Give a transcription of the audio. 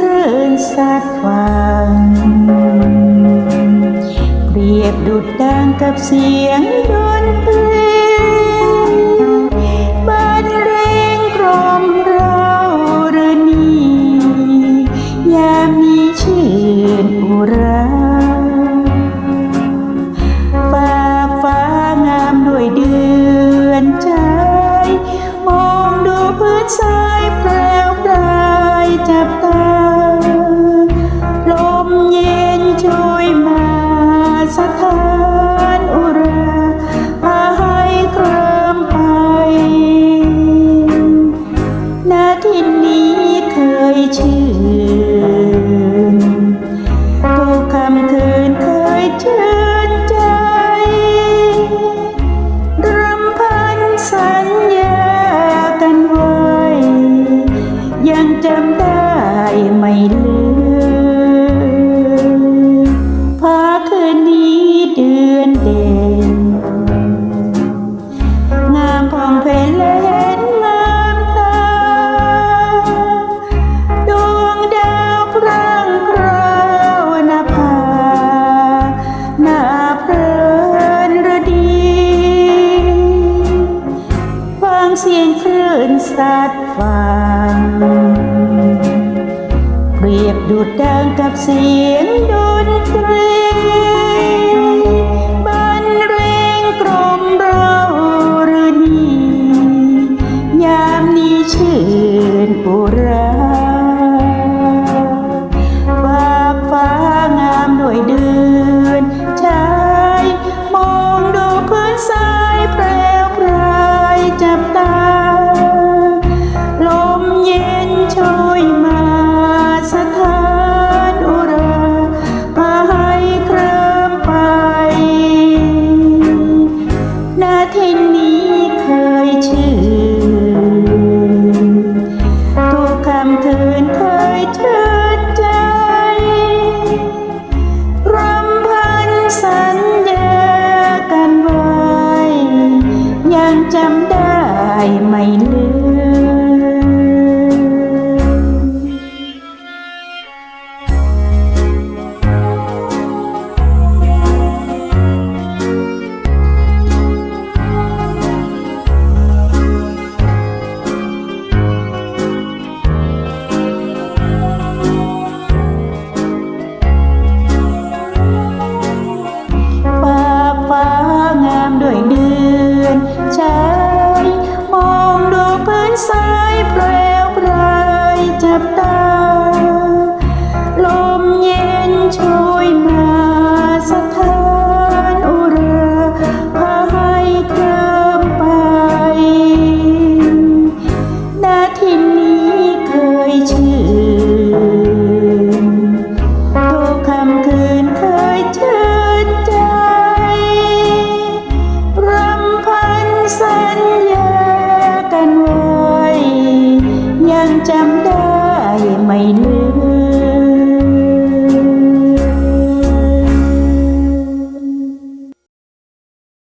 รื่นสัตว์ฟังเปรียบดุดดังกับเสียงดนตรีบันเรงกรมเราเรนียามมีชื่นอุราฝาฟ้างามดยเดือนใจ มองดูพื้นทราย จับตา ยิงคลื่นสัตว์ฟังเปรียบดูดดังกับเสียงดนตรีบรรเลงกรมเรารนียามนี้ชื่อ Señor selama ini.